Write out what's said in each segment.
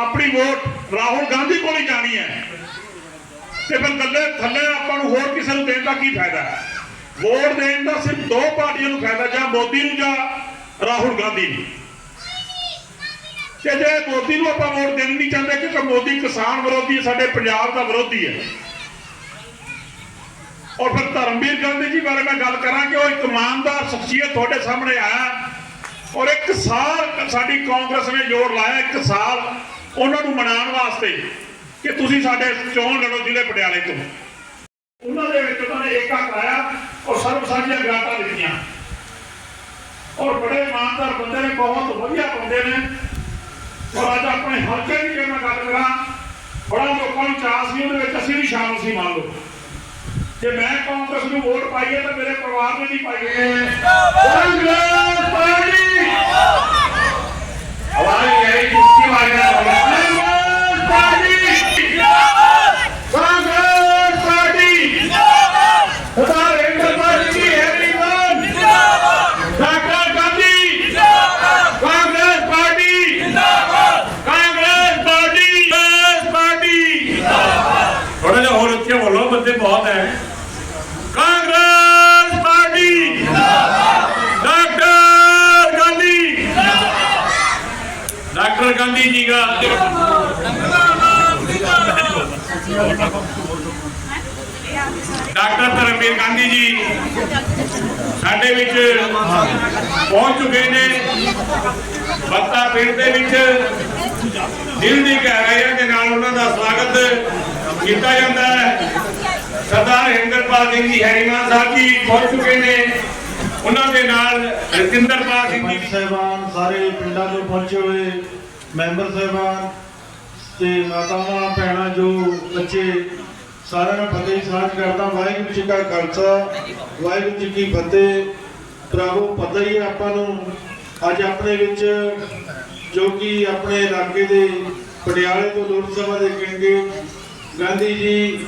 ਆਪਣੀ ਵੋਟ ਰਾਹੁਲ ਗਾਂਧੀ ਕੋਲ ਹੀ ਜਾਣੀ ਹੈ। ਤੇ ਫਿਰ ਥੱਲੇ ਥੱਲੇ ਆਪਾਂ ਨੂੰ ਹੋਰ ਕਿਸੇ ਨੂੰ ਦੇਣ ਦਾ ਕੀ ਫਾਇਦਾ ਹੈ? ਵੋਟ ਦੇਣ ਦਾ ਸਿਰਫ ਦੋ ਪਾਰਟੀਆਂ ਨੂੰ ਫਾਇਦਾ, ਜਾਂ ਮੋਦੀ ਨੂੰ ਜਾਂ ਰਾਹੁਲ ਗਾਂਧੀ ਨੂੰ। ਤੇ ਜੇ ਮੋਦੀ ਨੂੰ ਆਪਾਂ ਵੋਟ ਦੇਣੀ ਨਹੀਂ ਚਾਹੁੰਦੇ ਕਿਉਂਕਿ ਮੋਦੀ ਕਿਸਾਨ ਵਿਰੋਧੀ ਹੈ, ਸਾਡੇ ਪੰਜਾਬ ਦਾ ਵਿਰੋਧੀ ਹੈ। ਔਰ ਫਿਰ ਧਰਮਵੀਰ ਗਾਂਧੀ ਜੀ ਬਾਰੇ ਮੈਂ ਗੱਲ ਕਰਾਂ ਕਿ ਉਹ ਇੱਕ ਇਮਾਨਦਾਰ ਸ਼ਖਸੀਅਤ ਤੁਹਾਡੇ ਸਾਹਮਣੇ ਆਇਆ। ਔਰ ਇੱਕ ਸਾਲ ਸਾਡੀ ਕਾਂਗਰਸ ਨੇ ਜ਼ੋਰ ਲਾਇਆ, ਇੱਕ ਸਾਲ ਉਹਨਾਂ ਨੂੰ ਮਨਾਉਣ ਵਾਸਤੇ ਕਿ ਤੁਸੀਂ ਸਾਡੇ ਚੋਣ ਲੜੋ ਜ਼ਿਲ੍ਹੇ ਪਟਿਆਲੇ ਤੋਂ। ਉਹਨਾਂ ਦੇ ਵਿੱਚ ਉਹਨਾਂ ਨੇ ਏਕਾ ਕਰਾਇਆ ਔਰ ਸਰਬ ਸਾਂਝੀਆਂ ਗ੍ਰਾਂਟਾਂ ਦਿੱਤੀਆਂ। ਔਰ ਬੜੇ ਇਮਾਨਦਾਰ ਬੰਦੇ ਨੇ ਬਹੁਤ ਵਧੀਆ ਬੰਦੇ ਨੇ। ਔਰ ਅੱਜ ਆਪਣੇ ਹਲਕੇ ਦੀ ਜੇ ਮੈਂ ਗੱਲ ਕਰਾਂ ਬੜਾ ਲੋਕਾਂ ਨੂੰ ਚਾਅ ਸੀ ਉਹਦੇ ਵਿੱਚ ਅਸੀਂ ਵੀ ਸ਼ਾਮਲ ਸੀ ਮੰਨ ਲਓ। ਜੇ ਮੈਂ ਕਾਂਗਰਸ ਨੂੰ ਵੋਟ ਪਾਈ ਹੈ ਤਾਂ ਮੇਰੇ ਪਰਿਵਾਰ ਨੇ ਨਹੀਂ ਪਾਈ ਹੈ। ਕਾਂਗਰਸ ਪਾਰਟੀ ਹਵਾਈ ਹੈ ਜਿਸकी ਵਾਰੀ ਨਾ Congress party Congress party Sardar Inder party everyone doctor Gandhi Congress party Congress party Congress party ਥੋੜਾ ਜਿਹਾ ਹੋਰ ਉੱਚੇ ਬੋਲੋ ਬੰਦੇ ਬਹੁਤ ਹੈ Congress party doctor Gandhi doctor Gandhi ji ਦਾ ਡਾਕਟਰ ਧਰਮਵੀਰ ਗਾਂਧੀ ਜੀ ਸਾਡੇ ਵਿੱਚ ਪਹੁੰਚ ਚੁੱਕੇ ਨੇ। ਬੱਤਾ ਪਿੰਡ ਦੇ ਵਿੱਚ ਦਿਲ ਦੀ ਗਹਿਰਾਈਆਂ ਦੇ ਨਾਲ ਉਹਨਾਂ ਦਾ ਸਵਾਗਤ ਕੀਤਾ ਜਾਂਦਾ ਹੈ। ਸਰਦਾਰ ਹਿੰਦਰਪਾਲ ਸਿੰਘ ਜੀ ਹੈਰੀਮਾਨ ਸਾਹਿਬ ਜੀ ਪਹੁੰਚ ਚੁੱਕੇ ਨੇ। ਉਹਨਾਂ ਦੇ ਨਾਲ ਰਜਿੰਦਰਪਾਲ ਸਿੰਘ ਜੀ ਸਾਹਿਬਾਨ ਸਾਰੇ ਪਿੰਡਾਂ ਤੋਂ ਪਹੁੰਚੇ ਹੋਏ। ਮੈਂਬਰ ਸਾਹਿਬਾਨ ਤੇ ਮਾਤਾਵਾਂ, ਭੈਣਾਂ, ਜੋ ਬੱਚੇ ਸਾਰਿਆਂ ਨੂੰ ਫਤਿਹ ਸਾਂਝ ਕਰਦਾ। ਵਾਹਿਗੁਰੂ ਜੀ ਕਾ ਖਾਲਸਾ, ਵਾਹਿਗੁਰੂ ਜੀ ਕੀ ਫਤਿਹ। ਪ੍ਰਭੂ ਪਤਾ ਹੀ ਹੈ ਆਪਾਂ ਨੂੰ ਅੱਜ ਆਪਣੇ ਵਿੱਚ ਜੋ ਕਿ ਆਪਣੇ ਇਲਾਕੇ ਦੇ ਪਟਿਆਲੇ ਤੋਂ ਲੋਕ ਸਭਾ ਦੇ ਕੈਂਡੀਡੇਟ ਗਾਂਧੀ ਜੀ,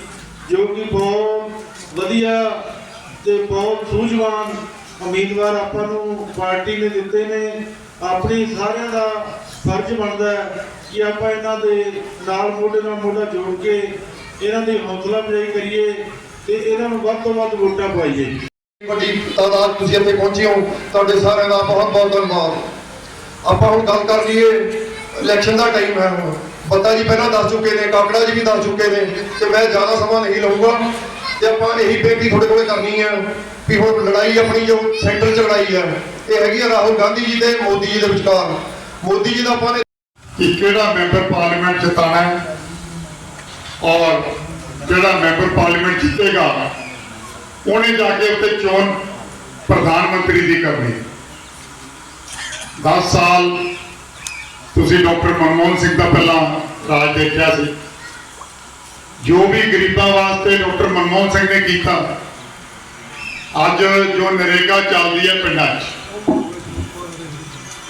ਜੋ ਕਿ ਬਹੁਤ ਵਧੀਆ ਤੇ ਬਹੁਤ ਸੂਝਵਾਨ ਉਮੀਦਵਾਰ ਆਪਾਂ ਨੂੰ ਪਾਰਟੀ ਨੇ ਦਿੱਤੇ ਨੇ। ਆਪਣੀ ਸਾਰਿਆਂ ਦਾ ਫਰਜ਼ ਬਣਦਾ ਹੈ ਕਿ ਆਪਾਂ ਇਹਨਾਂ ਦੇ ਨਾਲ ਮੋਢੇ ਨਾਲ ਮੋਢਾ ਜੋੜ ਕੇ ਇਹਨਾਂ ਦੀ ਹੌਸਲਾ ਅਫਜ਼ਾਈ ਕਰੀਏ ਤੇ ਇਹਨਾਂ ਨੂੰ ਵੱਧ ਤੋਂ ਵੱਧ ਵੋਟਾਂ ਪਾਈਏ। ਵੱਡੀ ਤਾਦਾਦ ਤੁਸੀਂ ਇੱਥੇ ਪਹੁੰਚੇ ਹੋ, ਤੁਹਾਡੇ ਸਾਰਿਆਂ ਦਾ ਬਹੁਤ ਬਹੁਤ ਧੰਨਵਾਦ। ਆਪਾਂ ਹੁਣ ਗੱਲ ਕਰ ਲਈਏ ਇਲੈਕਸ਼ਨ ਦਾ ਟਾਈਮ ਹੈ ਹੁਣ। ਬੱਤਾ ਜੀ ਪਹਿਲਾਂ ਦੱਸ ਚੁੱਕੇ ਨੇ, ਕਾਕੜਾ ਜੀ ਵੀ ਦੱਸ ਚੁੱਕੇ ਨੇ ਤੇ ਮੈਂ ਜ਼ਿਆਦਾ ਸਮਾਂ ਨਹੀਂ ਲਊਂਗਾ। ਤੇ ਆਪਾਂ ਇਹੀ ਬੇਨਤੀ ਤੁਹਾਡੇ ਕੋਲੇ ਕਰਨੀ ਹੈ ਵੀ ਹੁਣ ਲੜਾਈ ਆਪਣੀ ਜੋ ਸੈਂਟਰ 'ਚ ਲੜਾਈ ਹੈ ਇਹ ਹੈਗੀ ਆ ਰਾਹੁਲ ਗਾਂਧੀ ਜੀ ਤੇ ਮੋਦੀ ਜੀ ਦੇ ਵਿਚਕਾਰ। ਮੋਦੀ ਜੀ ਦਾ ਆਪਾਂ ਨੇ ਕਿ ਕਿਹੜਾ ਮੈਂਬਰ ਪਾਰਲੀਮੈਂਟ ਜਿਤਾਣਾ ਹੈ ਔਰ ਜਿਹੜਾ ਮੈਂਬਰ ਪਾਰਲੀਮੈਂਟ ਜਿੱਤੇਗਾ, ਉਹਨੇ ਜਾ ਕੇ ਉੱਤੇ ਚੋਣ ਪ੍ਰਧਾਨ ਮੰਤਰੀ ਦੀ ਕਰਨੀ। 10 ਸਾਲ ਤੁਸੀਂ ਡਾਕਟਰ ਮਨਮੋਹਨ ਸਿੰਘ ਦਾ ਪਹਿਲਾਂ ਰਾਜ ਦੇਖਿਆ ਸੀ। ਜੋ ਵੀ ਗਰੀਬਾਂ ਵਾਸਤੇ ਮਨਮੋਹਨ ਸਿੰਘ ਨੇ ਕੀਤਾ ਅੱਜ ਜੋ ਨਰੇਗਾ ਚੱਲਦੀ ਹੈ ਪਿੰਡਾਂ 'ਚ,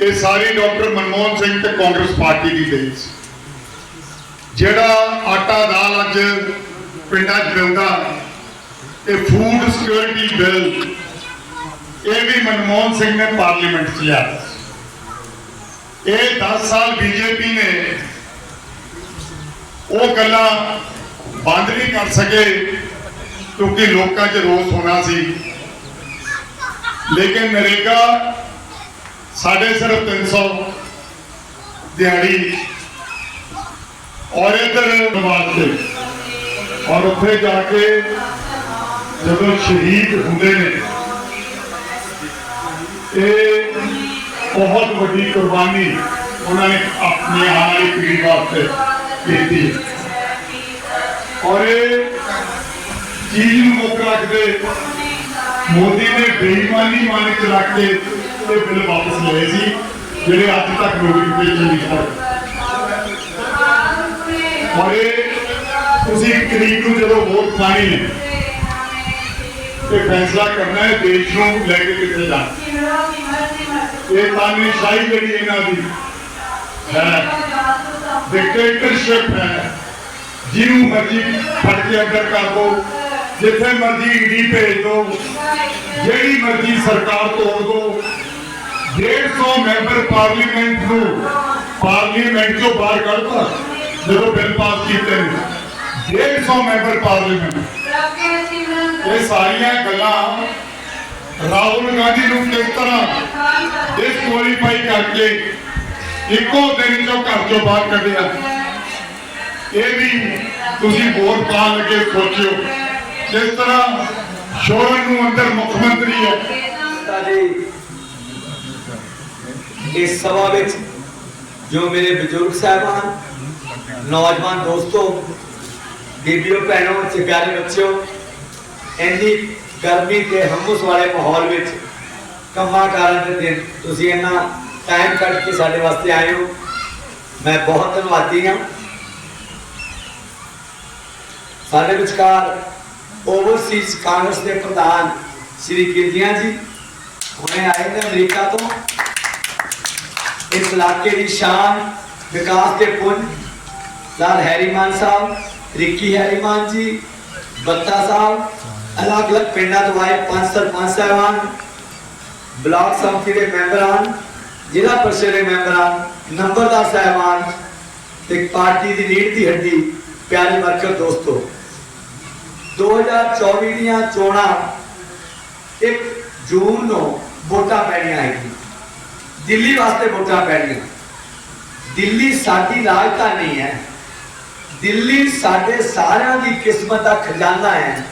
ਇਹ ਸਾਰੀ ਡਾਕਟਰ ਮਨਮੋਹਨ ਸਿੰਘ ਤੇ ਕਾਂਗਰਸ ਪਾਰਟੀ ਦੀ ਦੇਣ ਸੀ। ਜਿਹੜਾ ਆਟਾ ਦਾਲ ਅੱਜ ਪਿੰਡਾਂ 'ਚ ਮਿਲਦਾ, ਇਹ ਫੂਡ ਸਿਕਿਉਰਿਟੀ ਬਿੱਲ ਇਹ ਵੀ ਮਨਮੋਹਨ ਸਿੰਘ ਨੇ ਪਾਰਲੀਮੈਂਟ 'ਚ ਲਿਆ। ਇਹ 10 ਸਾਲ ਬੀਜੇਪੀ ਨੇ ਉਹ ਗੱਲਾਂ ਬੰਦ ਨਹੀਂ ਕਰ ਸਕੇ। ਕਿਉਂਕਿ ਲੋਕਾਂ 'ਚ ਰੋਸ ਹੋਣਾ ਸੀ। ਲੇਕਿਨ ਨਰੇਗਾ ਸਾਡੇ ਸਿਰਫ 300 ਦਿਹਾੜੀ ਔਰ ਇਧਰ ਵਾਸਤੇ ਔਰ ਉੱਥੇ ਜਾ ਕੇ ਜਦੋਂ ਸ਼ਹੀਦ ਹੁੰਦੇ ਨੇ, ਇਹ ਬਹੁਤ ਵੱਡੀ ਕੁਰਬਾਨੀ ਉਹਨਾਂ ਨੇ ਆਪਣੇ ਆਉਣ ਵਾਲੀ ਪੀੜ੍ਹੀ ਵਾਸਤੇ ਕੀਤੀ। ਔਰ ਇਹ ਚੀਜ਼ ਨੂੰ ਮੁੱਖ ਰੱਖਦੇ ਮੋਦੀ ਨੇ ਬੇਈਮਾਨੀ ਮਨ ਚ ਰੱਖ ਕੇ ਇਹ ਬਿੱਲ ਵਾਪਸ ਲਏ ਸੀ, ਜਿਹੜੇ ਅੱਜ ਤੱਕ ਨੋਟੀਫਿਕੇਸ਼ਨ ਨਹੀਂ ਹੋਏ ਔਰ ਤੁਸੀਂ ਇੱਕ ਨੂੰ ਜਦੋਂ ਵੋਟ ਪਾਣੀ ਹੈ ਇਹ ਫੈਸਲਾ ਕਰਨਾ ਹੈ ਦੇਸ਼ ਨੂੰ ਲੈ ਕੇ ਕਿੱਥੇ ਜਾਣਾ। ਇਹ ਤਾਨੀਸ਼ਾਹੀ ਜਿਹੜੀ ਇਹਨਾਂ ਦੀ ਹੈ ਡਿਕਟੇਟਰਸ਼ਿਪ ਹੈ। ਜਿਹਨੂੰ ਮਰਜ਼ੀ ਫੜ ਕੇ ਅੰਦਰ ਕਰ ਦੋ। ਜਿੱਥੇ ਮਰਜ਼ੀ ਈਡੀ ਭੇਜ ਦੋ ਜਿਹੜੀ ਮਰਜ਼ੀ ਸਰਕਾਰ ਤੋੜ ਦੋ 150 ਮੈਂਬਰ ਪਾਰਲੀਮੈਂਟ ਨੂੰ ਪਾਰਲੀਮੈਂਟ ਚੋਂ ਬਾਹਰ ਕੱਢਤਾ ਜਦੋਂ ਬਿੱਲ ਪਾਸ ਕੀਤੇ ਨੇ 150 ਮੈਂਬਰ ਪਾਰਲੀਮੈਂਟ ਇਹ ਸਾਰੀਆਂ ਗੱਲਾਂ ਰਾਹੁਲ ਗਾਂਧੀ ਨੂੰ ਕਿਸ ਤਰ੍ਹਾਂ ਡਿਸਕੁਆਲੀਫਾਈ ਕਰਕੇ ਇੱਕੋ ਦਿਨ ਚੋਂ ਘਰ ਚੋਂ ਬਾਹਰ ਕੱਢਿਆ ਇਹ ਵੀ ਤੁਸੀਂ ਵੋਟ ਪਾਉਣ ਲੱਗੇ ਸੋਚਿਓ ਜਿਸ ਤਰ੍ਹਾਂ ਸ਼ੋਰਨ ਨੂੰ ਅੰਦਰ ਮੁੱਖ ਮੰਤਰੀ ਹੈ। ਸਾਡੇ ਇਸ ਸਭਾ ਵਿੱਚ ਜੋ ਮੇਰੇ ਬਜ਼ੁਰਗ ਸਾਹਿਬਾਨ, ਨੌਜਵਾਨ ਦੋਸਤੋ, ਬੀਬੀਓ, ਭੈਣੋ ਤੇ ਬੱਚਿਓ, ਇੰਨੀ ਗਰਮੀ ਤੇ ਹਮਸ ਵਾਲੇ ਮਾਹੌਲ ਵਿੱਚ ਕੰਮਾਂ ਕਾਰਾਂ ਦੇ ਦਿਨ ਤੁਸੀਂ ਇੰਨਾ ਟਾਈਮ ਕੱਢ ਕੇ ਸਾਡੇ ਵਾਸਤੇ ਆਏ ਹੋ। ਮੈਂ ਬਹੁਤ ਧੰਨਵਾਦੀ ਹਾਂ। ਸਾਡੇ ਵਿਚਕਾਰ ਓਵਰਸੀਜ਼ ਕਾਂਗਰਸ ਦੇ ਪ੍ਰਧਾਨ ਸ਼੍ਰੀ ਗਿਰਜੀਆਂ ਜੀ, ਹੁਣੇ ਆਏ ਨੇ ਅਮਰੀਕਾ ਤੋਂ। ਇਸ ਇਲਾਕੇ ਦੀ ਸ਼ਾਨ, ਵਿਕਾਸ ਦੇ ਪੁੰਜ ਸਰ ਹੈਰੀਮਾਨ ਸਾਹਿਬ, ਰਿੱਕੀ ਹੈਰੀਮਾਨ ਜੀ, ਬੱਤਾ ਸਾਹਿਬ, ਅਲੱਗ-ਅਲੱਗ ਪਿੰਡਾਂ ਤੋਂ ਆਏ ਪੰਜ ਸਰਪੰਚ ਸਾਹਿਬਾਨ, ਬਲਾਕ ਸੰਮਤੀ ਦੇ ਮੈਂਬਰਾਂ, ਜ਼ਿਲ੍ਹਾ ਪਰਿਸ਼ਦ ਦੇ ਮੈਂਬਰਾਂ, ਨੰਬਰਦਾਰ ਸਾਹਿਬਾਨ ਤੇ ਪਾਰਟੀ ਦੀ ਰੀੜ ਦੀ ਹੱਡੀ, ਪਿਆਰੇ ਵਰਕਰ ਦੋਸਤੋ। 2024 ਦੀਆਂ ਚੋਣਾਂ 1 ਜੂਨ ਨੂੰ ਵੋਟਾਂ ਪੈਣੀਆਂ ਹੈਗੀ ਦਿੱਲੀ ਵਾਸਤੇ ਵੋਟਾਂ ਪੈਣੀਆਂ। ਦਿੱਲੀ ਸਾਡੀ ਰਾਜਧਾਨੀ ਹੈ। ਦਿੱਲੀ ਸਾਡੇ ਸਾਰਿਆਂ ਦੀ ਕਿਸਮਤ ਦਾ ਖਜ਼ਾਨਾ ਹੈ।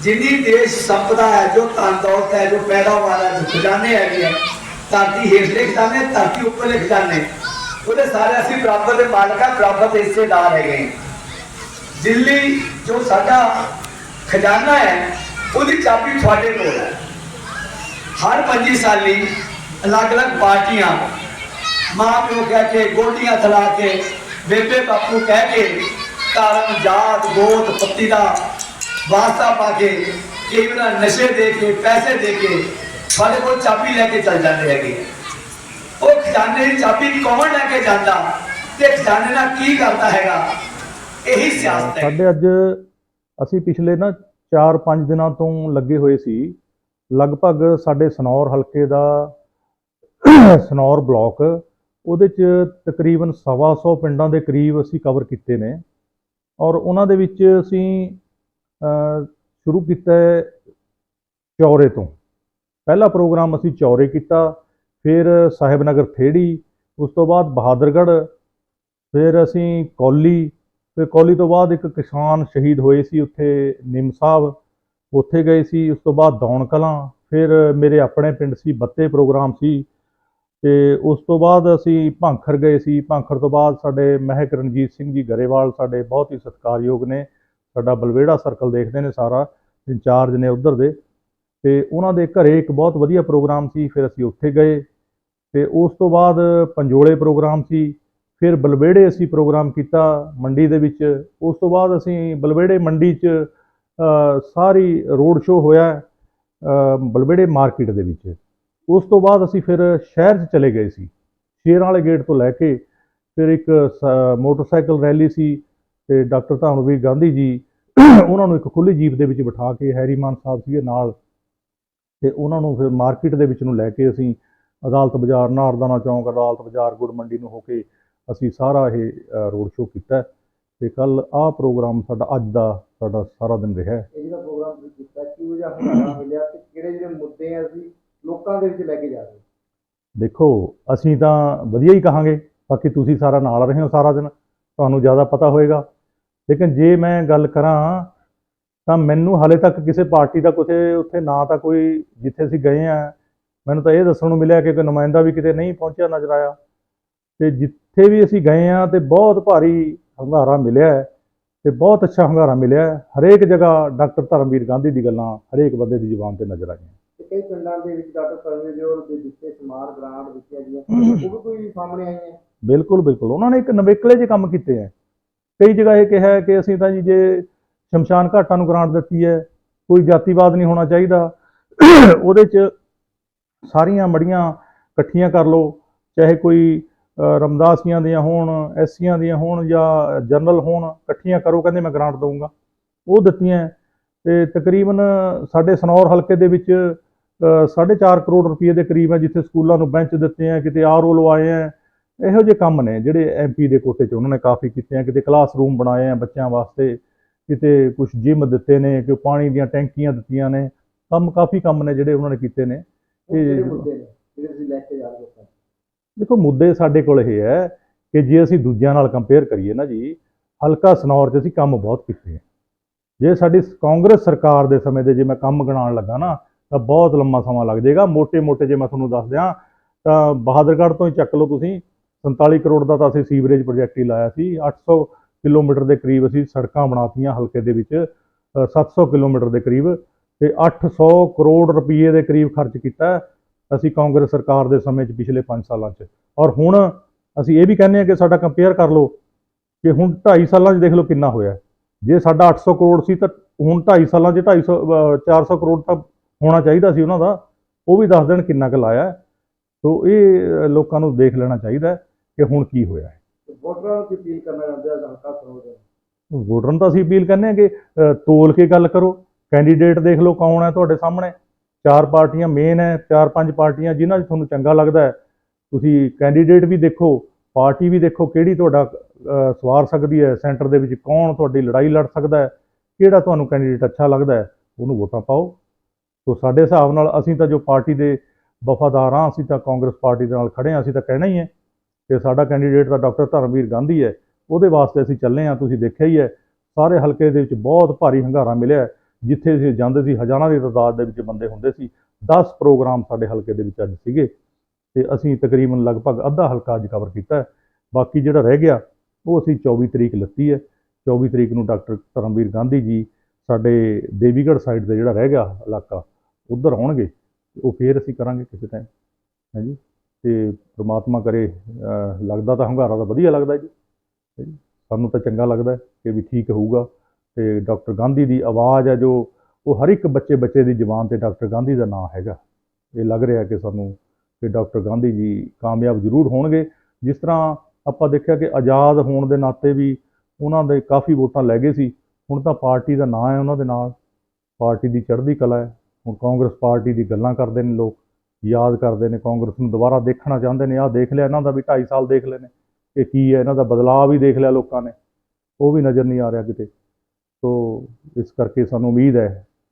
ਜਿੰਨੀ ਦੇਸ਼ ਸੰਪਦਾ ਹੈ, ਜੋ ਧਨ ਦੌਲਤ ਹੈ, ਜੋ ਪੈਦਾਵਾਰ ਹੈ, ਜੋ ਖਜ਼ਾਨੇ ਹੈਗੇ ਆ, ਧਰਤੀ ਹੇਠਲੇ ਖਜ਼ਾਨੇ, ਧਰਤੀ ਉੱਪਰਲੇ ਖਜ਼ਾਨੇ। ਉਹਦੇ ਸਾਰੇ ਅਸੀਂ ਬਰਾਬਰ ਦੇ ਮਾਲਕ ਆ, ਬਰਾਬਰ ਦੇ ਹਿੱਸੇਦਾਰ ਹੈਗੇ ਹਾਂ। ਦਿੱਲੀ ਜੋ ਸਾਡਾ ਖਜ਼ਾਨਾ ਹੈ, ਉਹਦੀ ਚਾਬੀ ਤੁਹਾਡੇ ਕੋਲ ਹੈ। ਹਰ 25 ਸਾਲੀ ਅਲੱਗ-ਅਲੱਗ ਪਾਰਟੀਆਂ ਮਾਂ ਪਿਓ ਕਹਿ ਕੇ, ਗੋਡੀਆਂ ਥਲਾ ਕੇ, ਬੇਬੇ ਬਾਪੂ ਕਹਿ ਕੇ, ਧਰਮ, ਜਾਤ, ਗੋਤ, ਪੱਤੀ ਦਾ ਵਾਸਤਾ ਪਾ ਕੇ ਕਈ ਵਾਰ ਨਸ਼ੇ ਦੇ ਕੇ, ਪੈਸੇ ਦੇ ਕੇ ਸਾਡੇ ਕੋਲ ਚਾਬੀ ਲੈ ਕੇ ਚੱਲ ਜਾਂਦੇ ਹੈਗੇ। ਉਹ ਖਜ਼ਾਨੇ ਦੀ ਚਾਬੀ ਕੌਣ ਲੈ ਕੇ ਜਾਂਦਾ ਤੇ ਖਜ਼ਾਨੇ ਨਾਲ ਕੀ ਕਰਦਾ ਹੈਗਾ? ਇਹੀ ਸਿਆਸਤ ਹੈ। ਸਾਡੇ ਅੱਜ ਅਸੀਂ ਪਿਛਲੇ ਨਾ 4-5 ਦਿਨਾਂ ਤੋਂ ਲੱਗੇ ਹੋਏ ਸੀ, ਲਗਭਗ ਸਾਡੇ ਸਨੌਰ ਹਲਕੇ ਦਾ ਸਨੌਰ ਬਲਾਕ, ਉਹਦੇ ਚ ਤਕਰੀਬਨ ਸਵਾ ਸੌ ਪਿੰਡਾਂ ਦੇ ਕਰੀਬ ਅਸੀਂ ਕਵਰ ਕੀਤੇ ਨੇ ਔਰ ਉਹਨਾਂ ਦੇ ਵਿੱਚ ਅਸੀਂ ਸ਼ੁਰੂ ਕੀਤਾ ਚੌਰੇ ਤੋਂ। ਪਹਿਲਾ ਪ੍ਰੋਗਰਾਮ ਅਸੀਂ ਚੌਰੇ ਕੀਤਾ, ਫਿਰ ਸਾਹਿਬਨਗਰ ਥੇੜੀ, ਉਸ ਤੋਂ ਬਾਅਦ ਬਹਾਦਰਗੜ੍ਹ, ਫਿਰ ਅਸੀਂ ਕੌਲੀ ਫਿਰ ਕੌਲੀ ਤੋਂ ਬਾਅਦ ਇੱਕ ਕਿਸਾਨ ਸ਼ਹੀਦ ਹੋਏ ਸੀ ਉੱਥੇ, ਨਿੰਮ ਸਾਹਿਬ। ਉੱਥੇ ਗਏ ਸੀ, ਉਸ ਤੋਂ ਬਾਅਦ ਦੌਣ ਕਲਾਂ। ਫਿਰ ਮੇਰੇ ਆਪਣੇ ਪਿੰਡ ਸੀ, ਬੱਤੇ ਪ੍ਰੋਗਰਾਮ ਸੀ। ਤੇ ਉਸ ਤੋਂ ਬਾਅਦ ਅਸੀਂ ਭਾਂਖਰ ਗਏ ਸੀ। ਭਾਂਖਰ ਤੋਂ ਬਾਅਦ ਸਾਡੇ ਮਹਿਕ ਰਣਜੀਤ ਸਿੰਘ ਜੀ ਗਰੇਵਾਲ ਸਾਡੇ ਬਹੁਤ ਹੀ ਸਤਿਕਾਰਯੋਗ ਨੇ। ਸਾਡਾ ਬਲਵੇੜਾ ਸਰਕਲ ਦੇਖਦੇ ਨੇ ਸਾਰਾ, ਇੰਚਾਰਜ ਨੇ ਉਧਰ ਦੇ। ਤੇ ਉਹਨਾਂ ਦੇ ਘਰੇ ਇੱਕ ਬਹੁਤ ਵਧੀਆ ਪ੍ਰੋਗਰਾਮ ਸੀ, ਫਿਰ ਅਸੀਂ ਉੱਥੇ ਗਏ। ਤੇ ਉਸ ਤੋਂ ਬਾਅਦ ਪੰਜੋਲੇ ਪ੍ਰੋਗਰਾਮ ਸੀ। ਫਿਰ ਬਲਵੇੜੇ ਅਸੀਂ ਪ੍ਰੋਗਰਾਮ ਕੀਤਾ ਮੰਡੀ ਦੇ ਵਿੱਚ। ਉਸ ਤੋਂ ਬਾਅਦ ਅਸੀਂ ਬਲਵੇੜੇ ਮੰਡੀ 'ਚ ਸਾਰੀ ਰੋਡ ਸ਼ੋਅ ਹੋਇਆ ਅ, ਬਲਵੇੜੇ ਮਾਰਕੀਟ ਦੇ ਵਿੱਚ। ਉਸ ਤੋਂ ਬਾਅਦ ਅਸੀਂ ਫਿਰ ਸ਼ਹਿਰ 'ਚ ਚਲੇ ਗਏ ਸੀ। ਸ਼ੇਰ ਵਾਲੇ ਗੇਟ ਤੋਂ ਲੈ ਕੇ ਫਿਰ ਇੱਕ ਸ- ਮੋਟਰਸਾਈਕਲ ਰੈਲੀ ਸੀ ਤੇ ਡਾਕਟਰ ਧਾਮਵੀਰ ਗਾਂਧੀ ਜੀ ਉਹਨਾਂ ਨੂੰ ਇੱਕ ਖੁੱਲੀ ਜੀਪ ਦੇ ਵਿੱਚ ਬਿਠਾ ਕੇ ਹੈਰੀਮਾਨ ਸਾਹਿਬ ਸੀਗੇ ਨਾਲ ਤੇ ਉਹਨਾਂ ਨੂੰ ਫਿਰ ਮਾਰਕੀਟ ਦੇ ਵਿੱਚ ਨੂੰ ਲੈ ਕੇ ਅਸੀਂ ਅਦਾਲਤ ਬਾਜ਼ਾਰ ਨਾਰਦਾਨਾ ਚੌਂਕ ਅਦਾਲਤ ਬਾਜ਼ਾਰ ਗੁੜ ਮੰਡੀ ਨੂੰ ਹੋ ਕੇ ਅਸੀਂ ਸਾਰਾ ਇਹ ਰੋਡ ਸ਼ੋਅ ਕੀਤਾ ਤੇ ਕੱਲ ਆਹ ਪ੍ਰੋਗਰਾਮ ਸਾਡਾ ਅੱਜ ਦਾ ਸਾਡਾ ਸਾਰਾ ਦਿਨ ਰਿਹਾ ਇਹ ਜਿਹੜਾ ਪ੍ਰੋਗਰਾਮ ਤੁਸੀਂ ਕੀਤਾ ਕਿਹੋ ਜਿਹਾ ਹੁੰਗਾਰਾ ਮਿਲਿਆ ਤੇ ਕਿਹੜੇ ਜਿਹੜੇ ਮੁੱਦੇ ਆ ਅਸੀਂ ਲੋਕਾਂ ਦੇ ਵਿੱਚ ਲੈ ਕੇ ਜਾ ਰਹੇ ਦੇਖੋ ਅਸੀਂ ਤਾਂ ਵਧੀਆ ਹੀ ਕਹਾਂਗੇ ਬਾਕੀ ਤੁਸੀਂ ਸਾਰਾ ਨਾਲ ਰਹੇ ਹੋ ਸਾਰਾ ਦਿਨ ਤੁਹਾਨੂੰ ਜ਼ਿਆਦਾ ਪਤਾ ਹੋਏਗਾ। ਲੇਕਿਨ ਜੇ ਮੈਂ ਗੱਲ ਕਰਾਂ ਤਾਂ ਮੈਨੂੰ ਹਾਲੇ ਤੱਕ ਕਿਸੇ ਪਾਰਟੀ ਦਾ ਕਿਤੇ ਉੱਥੇ ਨਾ ਤਾਂ ਕੋਈ ਜਿੱਥੇ ਅਸੀਂ ਗਏ ਆ ਮੈਨੂੰ ਤਾਂ ਇਹ ਦੱਸਣ ਨੂੰ ਮਿਲਿਆ ਕਿ ਕੋਈ ਨੁਮਾਇੰਦਾ ਵੀ ਕਿਤੇ ਨਹੀਂ ਪਹੁੰਚਿਆ ਨਜ਼ਰ ਆਇਆ। ਤੇ ਜਿੱਥੇ ਵੀ ਅਸੀਂ ਗਏ ਆ ਤੇ ਬਹੁਤ ਭਾਰੀ ਹੰਗਾਰਾ ਮਿਲਿਆ ਹੈ ਤੇ ਬਹੁਤ ਅੱਛਾ ਹੰਗਾਰਾ ਮਿਲਿਆ ਹੈ। ਹਰੇਕ ਜਗ੍ਹਾ ਡਾਕਟਰ ਧਰਮਵੀਰ ਗਾਂਧੀ ਦੀ ਗੱਲਾਂ ਹਰੇਕ ਬੰਦੇ ਦੀ ਜ਼ੁਬਾਨ ਤੇ ਨਜ਼ਰ ਆਈਆਂ। ਕਈ ਪਿੰਡਾਂ ਦੇ ਵਿੱਚ ਡਾਕਟਰ ਸਰਵੇ ਦਿਓਲ ਦੇ ਦਿੱਤੇ ਸਮਾਰ ਗ੍ਰਾਂਟ ਦਿੱਤੀਆਂ ਗਈਆਂ। ਉਹ ਵੀ ਕੋਈ ਸਾਹਮਣੇ ਆਈਆਂ? ਬਿਲਕੁਲ ਬਿਲਕੁਲ। ਉਹਨਾਂ ਨੇ ਇੱਕ ਨਵੇਕਲੇ ਜਿਹੇ ਕੰਮ ਕੀਤੇ ਹੈ। ਕਈ ਜਗ੍ਹਾ ਇਹ ਕਿਹਾ ਕਿ ਅਸੀਂ ਤਾਂ ਜੀ ਜੇ ਸ਼ਮਸ਼ਾਨ ਘਾਟਾਂ ਨੂੰ ਗ੍ਰਾਂਟ ਦਿੱਤੀ ਹੈ ਕੋਈ ਜਾਤੀਵਾਦ ਨਹੀਂ ਹੋਣਾ ਚਾਹੀਦਾ। ਉਹਦੇ 'ਚ ਸਾਰੀਆਂ ਮੜੀਆਂ ਇਕੱਠੀਆਂ ਕਰ ਲਓ ਚਾਹੇ ਕੋਈ ਰਮਦਾਸੀਆਂ ਦੀਆਂ ਹੋਣ ਐਸੀਆਂ ਦੀਆਂ ਹੋਣ ਜਾਂ ਜਨਰਲ ਹੋਣ ਇਕੱਠੀਆਂ ਕਰੋ ਕਹਿੰਦੇ ਮੈਂ ਗ੍ਰਾਂਟ ਦਊਂਗਾ। ਉਹ ਦਿੱਤੀਆਂ ਤੇ ਤਕਰੀਬਨ ਸਾਡੇ ਸਨੌਰ ਹਲਕੇ ਦੇ ਵਿੱਚ ਅ, ਸਾਢੇ ਚਾਰ ਕਰੋੜ ਰੁਪਏ ਦੇ ਕਰੀਬ ਹੈ ਜਿੱਥੇ ਸਕੂਲਾਂ ਨੂੰ ਬੈਂਚ ਦਿੱਤੇ ਆ ਕਿਤੇ ਆਰਓ ਲਵਾਏ ਆ ਇਹੋ ਜਿਹੇ ਕੰਮ ਨੇ ਜਿਹੜੇ ਐਮਪੀ ਦੇ ਕੋਟੇ 'ਚ ਉਹਨਾਂ ਨੇ ਕਾਫੀ ਕੀਤੇ ਆ ਕਿਤੇ ਕਲਾਸਰੂਮ ਬਣਾਏ ਆ ਬੱਚਿਆਂ ਵਾਸਤੇ ਕਿਤੇ ਕੁਝ ਜਿਮ ਦਿੱਤੇ ਨੇ ਕਿ ਪਾਣੀ ਦੀਆਂ ਟੈਂਕੀਆਂ ਦਿੱਤੀਆਂ ਨੇ। ਕੰਮ ਕਾਫੀ ਕੰਮ ਨੇ ਜਿਹੜੇ ਉਹਨਾਂ ਨੇ ਕੀਤੇ ਨੇ। ਉਹ ਕਿਹੜੇ ਇਹ- ਮੁੱਦੇ ਨੇ? ਜਿਹੜੇ ਤੁਸੀਂ ਲੈ ਕੇ ਜਾ ਰਹੇ ਹੋ? ਦੇਖੋ ਮੁੱਦੇ ਸਾਡੇ ਕੋਲ ਇਹ ਹੈ ਕਿ ਜੇ ਅਸੀਂ ਦੂਜਿਆਂ ਨਾਲ ਕੰਪੇਅਰ ਕਰੀਏ ਨਾ ਜੀ, ਹਲਕਾ ਸਨੌਰ 'ਚ ਅਸੀਂ ਕੰਮ ਬਹੁਤ ਕੀਤੇ ਆ। ਜੇ ਸਾਡੀ ਕਾਂਗਰਸ ਸਰਕਾਰ ਦੇ ਸਮੇਂ ਦੇ ਜੇ ਮੈਂ ਕੰਮ ਗਣਾਉਣ ਲੱਗਾ ਨਾ, ਤਾਂ ਬਹੁਤ ਲੰਮਾ ਸਮਾਂ ਲੱਗ ਜਾਏਗਾ। ਮੋٹے-ਮੋٹے ਜੇ ਮੈਂ ਤੁਹਾਨੂੰ ਦੱਸ ਦਿਆਂ, ਤਾਂ ਬਹਾਦਰਗੜ੍ਹ ਤੋਂ ਹੀ ਚੱਕ ਲਓ ਤੁਸੀਂ 47 ਕਰੋੜ ਦਾ ਤਾਂ ਅਸੀਂ ਸੀਵਰੇਜ ਪ੍ਰੋਜੈਕਟ ਹੀ ਲਾਇਆ ਸੀ 800 ਕਿਲੋਮੀਟਰ ਦੇ ਕਰੀਬ ਅਸੀਂ ਸੜਕਾਂ ਬਣਾਤੀਆਂ ਹਲਕੇ ਦੇ ਵਿੱਚ 700 ਕਿਲੋਮੀਟਰ ਦੇ ਕਰੀਬ, ਤੇ 800 ਕਰੋੜ ਰੁਪਏ ਦੇ ਕਰੀਬ ਖਰਚ ਕੀਤਾ। ਅਸੀਂ ਕਾਂਗਰਸ ਸਰਕਾਰ ਦੇ ਸਮੇਂ 'ਚ ਪਿਛਲੇ 5 ਸਾਲਾਂ 'ਚ। ਔਰ ਹੁਣ ਅਸੀਂ ਇਹ ਵੀ ਕਹਿੰਦੇ ਹਾਂ ਕਿ ਸਾਡਾ ਕੰਪੇਅਰ ਕਰ ਲਓ ਕਿ ਹੁਣ 2.5 ਸਾਲਾਂ 'ਚ ਦੇਖ ਲਓ ਕਿੰਨਾ ਹੋਇਆ। ਜੇ ਸਾਡਾ 800 ਕਰੋੜ ਸੀ ਤਾਂ ਹੁਣ 2.5 ਸਾਲਾਂ 'ਚ 250 ਅ, 400 ਕਰੋੜ ਤਾਂ ਹੋਣਾ ਚਾਹੀਦਾ ਸੀ ਉਹਨਾਂ ਦਾ। ਉਹ ਵੀ ਦੱਸ ਦੇਣ ਕਿੰਨਾ ਕੁ ਲਾਇਆ। ਸੋ ਇਹ ਲੋਕਾਂ ਨੂੰ ਦੇਖ ਲੈਣਾ ਚਾਹੀਦਾ ਕਿ ਹੁਣ ਕੀ ਹੋਇਆ। ਹੈ ਵੋਟਰਾਂ ਨੂੰ ਅਪੀਲ ਕਰਨਾ ਚਾਹੁੰਦੇ ਆ ਹਲਕਾ ਸਰੋਜ ਵੋਟਰਾਂ ਨੂੰ ਤਾਂ ਅਸੀਂ ਅਪੀਲ ਕਰਨੇ ਆ ਕਿ ਤੋਲ ਕੇ ਗੱਲ ਕਰੋ। ਕੈਂਡੀਡੇਟ ਦੇਖ ਲਓ ਕੌਣ ਹੈ ਤੁਹਾਡੇ ਸਾਹਮਣੇ। ਚਾਰ ਪਾਰਟੀਆਂ ਮੇਨ ਹੈ, ਚਾਰ ਪੰਜ ਪਾਰਟੀਆਂ ਜਿਨ੍ਹਾਂ 'ਚ ਤੁਹਾਨੂੰ ਚੰਗਾ ਲੱਗਦਾ ਹੈ, ਤੁਸੀਂ ਕੈਂਡੀਡੇਟ ਵੀ ਦੇਖੋ, ਪਾਰਟੀ ਵੀ ਦੇਖੋ ਕਿਹੜੀ ਤੁਹਾਡਾ ਸਵਾਰ ਸਕਦੀ ਹੈ ਸੈਂਟਰ ਦੇ ਵਿੱਚ ਕੌਣ ਤੁਹਾਡੀ ਲੜਾਈ ਲੜ ਸਕਦਾ ਹੈ, ਕਿਹੜਾ ਤੁਹਾਨੂੰ ਕੈਂਡੀਡੇਟ ਅੱਛਾ ਲੱਗਦਾ ਹੈ, ਉਹਨੂੰ ਵੋਟਾਂ ਪਾਓ। ਸੋ ਸਾਡੇ ਹਿਸਾਬ ਨਾਲ ਅਸੀਂ ਤਾਂ ਜੋ ਪਾਰਟੀ ਦੇ ਵਫਾਦਾਰ ਹਾਂ, ਅਸੀਂ ਤਾਂ ਕਾਂਗਰਸ ਪਾਰਟੀ ਦੇ ਨਾਲ ਖੜੇ ਹਾਂ, ਅਸੀਂ ਤਾਂ ਕਹਿਣਾ ਹੀ ਹੈ ਕਿ ਸਾਡਾ ਕੈਂਡੀਡੇਟ ਤਾਂ ਡਾਕਟਰ ਧਰਮਵੀਰ ਗਾਂਧੀ ਹੈ, ਉਹਦੇ ਵਾਸਤੇ ਅਸੀਂ ਚੱਲੇ ਹਾਂ, ਤੁਸੀਂ ਦੇਖਿਆ ਹੀ ਹੈ, ਸਾਰੇ ਹਲਕੇ ਦੇ ਵਿੱਚ ਬਹੁਤ ਭਾਰੀ ਹੰਗਾਰਾ ਮਿਲਿਆ ਜਿੱਥੇ ਅਸੀਂ ਜਾਂਦੇ ਸੀ, ਹਜ਼ਾਰਾਂ ਦੀ ਤਾਦਾਦ ਦੇ ਵਿੱਚ ਬੰਦੇ ਹੁੰਦੇ ਸੀ। 10 ਪ੍ਰੋਗਰਾਮ ਸਾਡੇ ਹਲਕੇ ਦੇ ਵਿੱਚ ਅੱਜ ਸੀਗੇ ਤੇ ਅਸੀਂ ਤਕਰੀਬਨ ਲਗਭਗ ਅੱਧਾ ਹਲਕਾ ਅੱਜ ਕਵਰ ਕੀਤਾ ਬਾਕੀ ਜਿਹੜਾ ਰਹਿ ਗਿਆ, ਉਹ ਅਸੀਂ 24 ਤਰੀਕ ਲੱਤੀ ਹੈ। 24 ਤਰੀਕ ਨੂੰ ਡਾਕਟਰ ਧਰਮਵੀਰ ਗਾਂਧੀ ਜੀ ਸਾਡੇ ਦੇਵੀਗੜ੍ਹ ਸਾਈਡ ਤੇ ਜਿਹੜਾ ਰਹਿ ਗਿਆ ਇਲਾਕਾ, ਉਧਰ ਆਉਣਗੇ ਉਹ ਫੇਰ ਅਸੀਂ ਕਰਾਂਗੇ ਕਿਸੇ ਟਾਈਮ ਹਾਂਜੀ ਤੇ ਪ੍ਰਮਾਤਮਾ ਕਰੇ ਲੱਗਦਾ ਤਾਂ ਹੰਗਾਰਾ ਤਾਂ ਵਧੀਆ ਲੱਗਦਾ ਜੀ। ਹੈ ਸਾਨੂੰ ਤਾਂ ਚੰਗਾ ਲੱਗਦਾ ਕਿ ਵੀ ਠੀਕ ਹੋਊਗਾ। ਤੇ ਡਾਕਟਰ ਗਾਂਧੀ ਦੀ ਆਵਾਜ਼ ਹੈ ਜੋ ਉਹ ਹਰ ਇੱਕ ਬੱਚੇ ਬੱਚੇ ਦੀ ਜ਼ੁਬਾਨ ਤੇ ਡਾਕਟਰ ਗਾਂਧੀ ਦਾ ਨਾਮ ਹੈਗਾ। ਇਹ ਲੱਗ ਰਿਹਾ ਕਿ ਸਾਨੂੰ ਕਿ ਡਾਕਟਰ ਗਾਂਧੀ ਜੀ ਕਾਮਯਾਬ ਜ਼ਰੂਰ ਹੋਣਗੇ। ਜਿਸ ਤਰ੍ਹਾਂ ਆਪਾਂ ਦੇਖਿਆ ਕਿ ਆਜ਼ਾਦ ਹੋਣ ਦੇ ਨਾਤੇ ਵੀ ਉਹਨਾਂ ਦੇ ਕਾਫੀ ਵੋਟਾਂ ਲੈ ਗਏ ਸੀ। ਹੁਣ ਤਾਂ ਪਾਰਟੀ ਦਾ ਨਾਂ ਹੈ ਉਹਨਾਂ ਦੇ ਨਾਲ। ਪਾਰਟੀ ਦੀ ਚੜ੍ਹਦੀ ਕਲਾ ਹੈ। ਹੁਣ ਕਾਂਗਰਸ ਪਾਰਟੀ ਦੀ ਗੱਲਾਂ ਕਰਦੇ ਨੇ ਲੋਕ, ਯਾਦ ਕਰਦੇ ਨੇ, ਕਾਂਗਰਸ ਨੂੰ ਦੁਬਾਰਾ ਦੇਖਣਾ ਚਾਹੁੰਦੇ ਨੇ, ਆਹ ਦੇਖ ਲਿਆ, ਇਹਨਾਂ ਦਾ ਵੀ 2.5 ਸਾਲ ਦੇਖ ਲਏ ਨੇ। ਕਿ ਕੀ ਹੈ? ਇਹਨਾਂ ਦਾ ਬਦਲਾਅ ਵੀ ਦੇਖ ਲਿਆ ਲੋਕਾਂ ਨੇ। ਉਹ ਵੀ ਨਜ਼ਰ ਨਹੀਂ ਆ ਰਿਹਾ ਕਿਤੇ। ਸੋ ਇਸ ਕਰਕੇ ਸਾਨੂੰ ਉਮੀਦ ਹੈ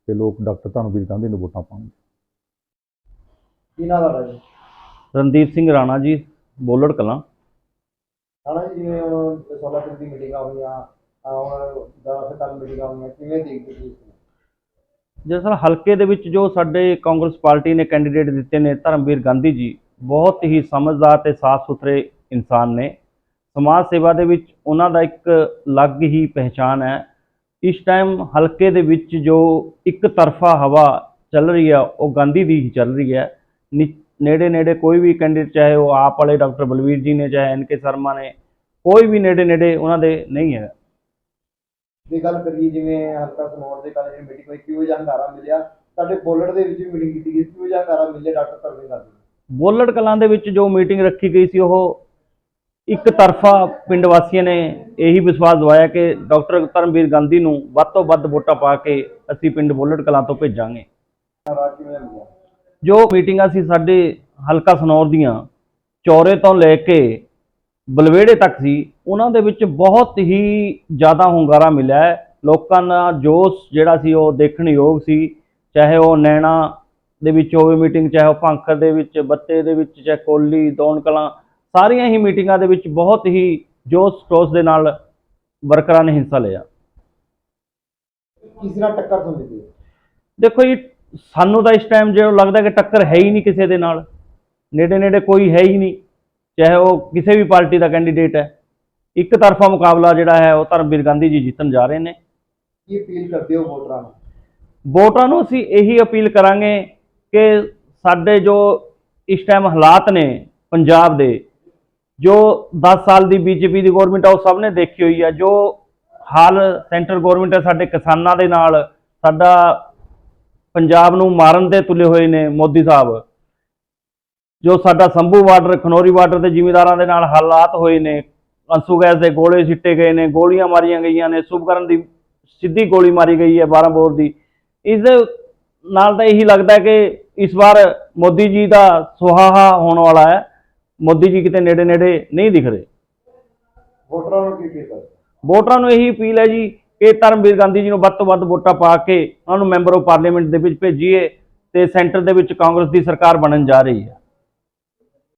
ਕਿ ਲੋਕ ਡਾਕਟਰ ਧਰਮਵੀਰ ਗਾਂਧੀ ਨੂੰ ਵੋਟਾਂ ਪਾਉਣਗੇ। ਕੀ ਨਾਮ ਦਾ ਜੀ? ਰਣਦੀਪ ਸਿੰਘ ਰਾਣਾ ਜੀ ਬੋਲੜ ਕਲਾਂ। ਹਣਾ ਜੀ ਜਿਵੇਂ ਹੁਣ 16 ਤਰੀਕ ਦੀ ਮੀਟਿੰਗਾਂ ਹੋਈਆਂ ਆ ਹੁਣ 10 ਕੱਲ ਮੀਟਿੰਗਾਂ ਹੋਈਆਂ ਕਿਵੇਂ ਦੇਖਦੇ ਜੀ ਦਰਅਸਲ ਹਲਕੇ ਦੇ ਵਿੱਚ ਜੋ ਸਾਡੇ ਕਾਂਗਰਸ ਪਾਰਟੀ ਨੇ ਕੈਂਡੀਡੇਟ ਦਿੱਤੇ ਨੇ ਧਰਮਵੀਰ ਗਾਂਧੀ ਜੀ ਬਹੁਤ ਹੀ ਸਮਝਦਾਰ ਤੇ ਸਾਫ਼ ਸੁਥਰੇ ਇਨਸਾਨ ਨੇ। ਸਮਾਜ ਸੇਵਾ ਦੇ ਵਿੱਚ ਉਹਨਾਂ ਦਾ ਇੱਕ ਅਲੱਗ ਹੀ ਪਹਿਚਾਨ ਹੈ। ਇਸ ਟਾਈਮ ਹਲਕੇ ਦੇ ਵਿੱਚ ਜੋ ਇੱਕ ਤਰਫਾ ਹਵਾ ਚੱਲ ਰਹੀ ਹੈ ਉਹ ਗਾਂਧੀ ਦੀ ਹੀ ਚੱਲ ਰਹੀ ਹੈ ਨੇੜੇ ਨੇੜੇ ਕੋਈ ਵੀ ਕੈਂਡੀਡੇਟ ਚਾਹੇ ਉਹ ਆਪ ਵਾਲੇ ਡਾਕਟਰ ਬਲਵੀਰ ਜੀ ਨੇ ਚਾਹੇ ਐਨ ਕੇ ਸ਼ਰਮਾ ਨੇ ਕੋਈ ਵੀ ਨੇੜੇ ਨੇੜੇ ਉਹਨਾਂ ਦੇ ਨਹੀਂ ਹੈ ਜੇ ਗੱਲ ਕਰੀਏ ਜਿਵੇਂ ਹਲਕਾ ਸਨੌਰ ਦੇ ਕਾਲਜ ਦੀ ਮੀਟਿੰਗ ਹੋਈ ਕਿਉਂ ਜਾਂ ਹੰਗਾਰਾ ਮਿਲਿਆ? ਸਾਡੇ ਬੋਲੜ ਦੇ ਵਿੱਚ ਵੀ ਮੀਟਿੰਗ ਕੀਤੀ ਗਈ ਕਿਉਂ ਜਾਂ ਹੰਗਾਰਾ ਮਿਲਿਆ ਡਾਕਟਰ ਗਾਂਧੀ ਨੂੰ? ਬੋਲੜ ਕਲਾਂ ਦੇ ਵਿੱਚ ਜੋ ਮੀਟਿੰਗ ਰੱਖੀ ਗਈ ਸੀ ਉਹ ਇੱਕ ਤਰਫਾ ਪਿੰਡ ਵਾਸੀਆਂ ਨੇ ਇਹੀ ਵਿਸ਼ਵਾਸ ਦਵਾਇਆ ਕਿ ਡਾਕਟਰ ਧਰਮਵੀਰ ਗਾਂਧੀ ਨੂੰ ਵੱਧ ਤੋਂ ਵੱਧ ਵੋਟਾਂ ਪਾ ਕੇ ਅਸੀਂ ਪਿੰਡ ਬੋਲੜ ਕਲਾਂ ਤੋਂ ਭੇਜਾਂਗੇ। ਜੋ ਮੀਟਿੰਗਾਂ ਸੀ ਸਾਡੇ ਹਲਕਾ ਸਨੌਰ ਦੀਆਂ, ਚੌਰੇ ਤੋਂ ਲੈ ਕੇ ਬਲਵੇੜੇ ਤੱਕ ਸੀ, ਉਹਨਾਂ ਦੇ ਵਿੱਚ ਬਹੁਤ ਹੀ ਜ਼ਿਆਦਾ ਹੁੰਗਾਰਾ ਮਿਲਿਆ ਲੋਕਾਂ ਦਾ ਜੋਸ਼ ਜਿਹੜਾ ਸੀ ਉਹ ਦੇਖਣ ਯੋਗ ਸੀ, ਚਾਹੇ ਉਹ ਨੈਣਾ ਦੇ ਵਿੱਚ ਹੋਵੇ ਮੀਟਿੰਗ, ਚਾਹੇ ਉਹ ਭਾਂਖਰ ਦੇ ਵਿੱਚ, ਬੱਤੇ ਦੇ ਵਿੱਚ, ਚਾਹੇ ਕੋਲੀ ਦੌਣ ਕਲਾਂ ਸਾਰੀਆਂ ਹੀ ਮੀਟਿੰਗਾਂ ਦੇ ਵਿੱਚ ਬਹੁਤ ਹੀ ਜੋਸ਼ ਖਰੋਸ਼ ਦੇ ਨਾਲ ਵਰਕਰਾਂ ਨੇ ਹਿੱਸਾ ਲਿਆ। ਕਿਸ ਨਾਲ ਟੱਕਰ ਹੁੰਦੀ ਸੀ ਦੇਖੋ ਜੀ ਸਾਨੂੰ ਤਾਂ ਇਸ ਟਾਈਮ ਜਿਹੜਾ ਲੱਗਦਾ ਕਿ ਟੱਕਰ ਹੈ ਹੀ ਨਹੀਂ ਕਿਸੇ ਦੇ ਨਾਲ ਨੇੜੇ ਨੇੜੇ ਕੋਈ ਹੈ ਹੀ ਨਹੀਂ ਚਾਹੇ ਉਹ ਕਿਸੇ ਵੀ ਪਾਰਟੀ ਦਾ ਕੈਂਡੀਡੇਟ ਹੈ ਇੱਕ ਤਰਫਾ ਮੁਕਾਬਲਾ ਜਿਹੜਾ ਹੈ ਉਹ ਧਰਮਵੀਰ ਗਾਂਧੀ ਜੀ ਜਿੱਤਣ ਜਾ ਰਹੇ ਨੇ। ਕੀ ਅਪੀਲ ਕਰਦੇ ਹੋ ਵੋਟਰਾਂ ਨੂੰ? ਵੋਟਰਾਂ ਨੂੰ ਅਸੀਂ ਇਹੀ ਅਪੀਲ ਕਰਾਂਗੇ ਕਿ ਸਾਡੇ ਜੋ ਇਸ ਟਾਈਮ ਹਾਲਾਤ ਨੇ ਪੰਜਾਬ ਦੇ ਜੋ 10 ਸਾਲ ਦੀ ਬੀਜੇਪੀ ਦੀ ਗਵਰਨਮੈਂਟ ਆ, ਉਹ ਸਭ ਨੇ ਦੇਖੀ ਹੋਈ ਆ। ਜੋ ਹਾਲ ਸੈਂਟਰ ਗਵਰਨਮੈਂਟ ਹੈ ਸਾਡੇ ਕਿਸਾਨਾਂ ਦੇ ਨਾਲ, ਸਾਡਾ ਪੰਜਾਬ ਨੂੰ ਮਾਰਨ ਤੇ ਤੁਲੇ ਹੋਏ ਨੇ ਮੋਦੀ ਸਾਹਿਬ। ਜੋ ਸਾਡਾ ਸੰਭੂ ਬਾਰਡਰ, ਖਨੌਰੀ ਬਾਰਡਰ ਦੇ ਜ਼ਿਮੀਦਾਰਾਂ ਦੇ ਨਾਲ ਹਾਲਾਤ ਹੋਏ ਨੇ, ਅੰਸੂ ਗੈਸ ਦੇ ਗੋਲੇ ਸਿੱਟੇ ਗਏ ਨੇ, ਗੋਲੀਆਂ ਮਾਰੀਆਂ ਗਈਆਂ ਨੇ ਸੁਭਕਰਨ ਦੀ ਸਿੱਧੀ ਗੋਲੀ ਮਾਰੀ ਗਈ ਹੈ 12 ਬੋਰ ਦੀ। ਇਸ ਦੇ ਨਾਲ ਤਾਂ ਇਹੀ ਲੱਗਦਾ ਕਿ ਇਸ ਵਾਰ ਮੋਦੀ ਜੀ ਦਾ ਸੁਹਾਹਾ ਹੋਣ ਵਾਲਾ ਹੈ। ਮੋਦੀ ਜੀ ਕਿਤੇ ਨੇੜੇ ਨੇੜੇ ਨਹੀਂ ਦਿਖ ਰਹੇ। ਵੋਟਰਾਂ ਨੂੰ ਕੀ ਕਰਦੇ ਵੋਟਰਾਂ ਨੂੰ ਇਹੀ ਅਪੀਲ ਹੈ ਜੀ ਕਿ ਧਰਮਵੀਰ ਗਾਂਧੀ ਜੀ ਨੂੰ ਵੱਧ ਤੋਂ ਵੱਧ ਵੋਟਾਂ ਪਾ ਕੇ ਉਹਨਾਂ ਨੂੰ ਮੈਂਬਰ ਆਫ ਪਾਰਲੀਮੈਂਟ ਦੇ ਵਿੱਚ ਭੇਜੀਏ ਤੇ ਸੈਂਟਰ ਦੇ ਵਿੱਚ ਕਾਂਗਰਸ ਦੀ ਸਰਕਾਰ ਬਣਨ ਜਾ ਰਹੀ ਹੈ।